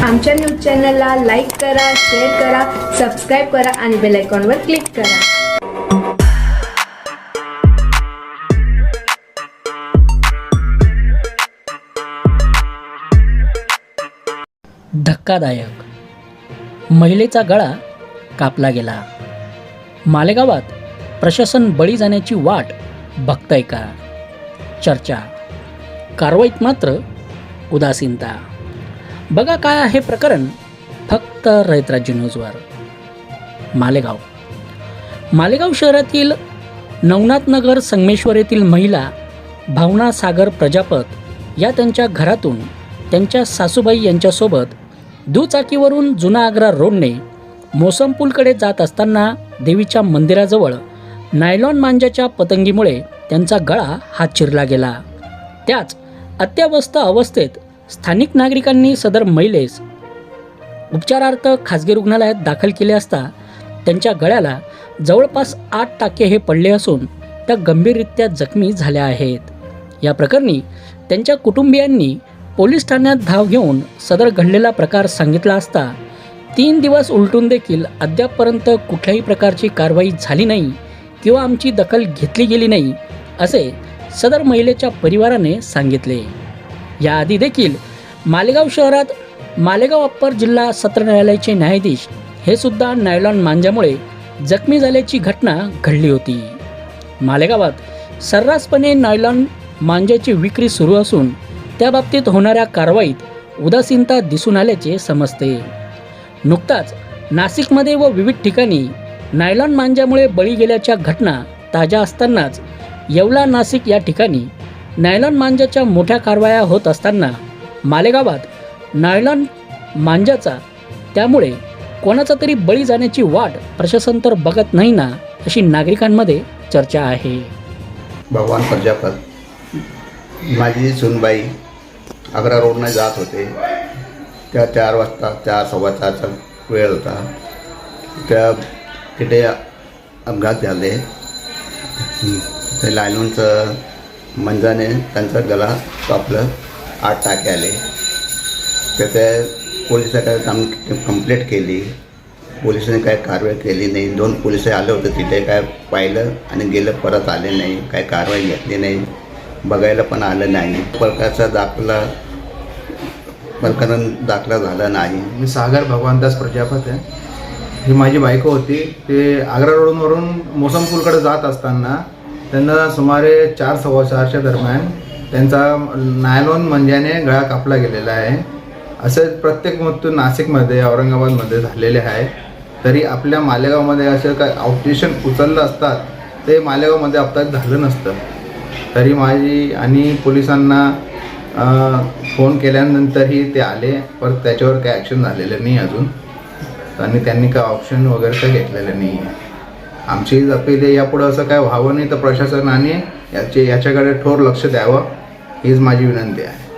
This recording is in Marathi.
आमच्या न्यूज चॅनलला लाईक करा शेअर करा सबस्क्राईब करा आणि बेल आयकॉनवर क्लिक करा. धक्कादायक. महिलेचा गळा कापला गेला. मालेगावात प्रशासन बळी जाण्याची वाट बघतंय का? चर्चा. कारवाईत मात्र उदासीनता. बघा काय आहे प्रकरण. फक्त रयतराज्य न्यूजवर मालेगाव. मालेगाव शहरातील नवनाथनगर संगमेश्वर येथील महिला भावना सागर प्रजापत या त्यांच्या घरातून त्यांच्या सासूबाई यांच्यासोबत दुचाकीवरून जुना आग्रा रोडने मोसमपूलकडे जात असताना देवीच्या मंदिराजवळ नायलॉन मांजाच्या पतंगीमुळे त्यांचा गळा हा चिरला गेला. त्याच अत्यावस्थ अवस्थेत स्थानिक नागरिकांनी सदर महिलेस उपचारार्थ खाजगी रुग्णालयात दाखल केले असता त्यांच्या गळ्याला जवळपास आठ टाके हे पडले असून त्या गंभीररित्या जखमी झाल्या आहेत. या प्रकरणी त्यांच्या कुटुंबियांनी पोलीस ठाण्यात धाव घेऊन सदर घडलेला प्रकार सांगितला असता तीन दिवस उलटून देखील अद्यापपर्यंत कुठल्याही प्रकारची कारवाई झाली नाही किंवा आमची दखल घेतली गेली नाही असे सदर महिलेच्या परिवाराने सांगितले. याआधी देखील मालेगाव शहरात मालेगाव अप्पर जिल्हा सत्र न्यायालयाचे न्यायाधीश हे सुद्धा नायलॉन मांजामुळे जखमी झाल्याची घटना घडली होती. मालेगावात सर्रासपणे नायलॉन मांजाची विक्री सुरू असून त्याबाबतीत होणाऱ्या कारवाईत उदासीनता दिसून आल्याचे समजते. नुकताच नाशिकमध्ये व विविध ठिकाणी नायलॉन मांजामुळे बळी गेल्याच्या घटना ताज्या असतानाच येवला नाशिक या ठिकाणी नायलॉन मांजाच्या मोठ्या कारवाया होत असताना मालेगावात नायलॉन मांजाचा. त्यामुळे कोणाचा तरी बळी जाण्याची वाट प्रशासन तर बघत नाही ना अशी नागरिकांमध्ये चर्चा आहे. भगवान प्रजापत माझी सुनबाई आग्रा रोडने जात होते. त्या चार वाजता चार सव्वा चारचा वेळ होता. त्या तिथे अपघात झाले. ते लायनूनचं मंजाने त्यांचा गला कापलं. आठ टाके आले तर ते पोलिसाकडे काम कंप्लेट केली. पोलिसांनी काय कारवाई केली नाही. दोन पोलीस आले होते तिथे काय पाहिलं आणि गेलं परत आले नाही. काय कारवाई घेतली नाही. बघायला पण आलं नाही. प्रकारचा दाखला प्रकरण दाखला झाला नाही. मी सागर भगवानदास प्रजापत आहे. ही माझी बायको होती. ते आग्रा रोडवरून मोसमपूलकडे जात असताना त्यांना सुमारे चार सव्वा चारच्या दरम्यान त्यांचा नायलॉन मंजाने गळा कापला गेलेला आहे. असे प्रत्येक मृत्यू नाशिकमध्ये औरंगाबादमध्ये झालेले आहे. तरी आपल्या मालेगावमध्ये असं काय ऑपरेशन उचललं असतात ते मालेगावमध्ये अपघात झालं नसतं. तरी माझी आणि पोलिसांना फोन केल्यानंतरही ते आले. पण त्याच्यावर काय ॲक्शन झालेलं नाही अजून. आणि त्यांनी काय ऑप्शन वगैरे काही घेतलेलं नाही आहे आमची हीच अपील आहे यापुढं असं काय व्हावं नाही तर प्रशासनाने याचे याच्याकडे ठोर लक्ष द्यावं हीच माझी विनंती आहे.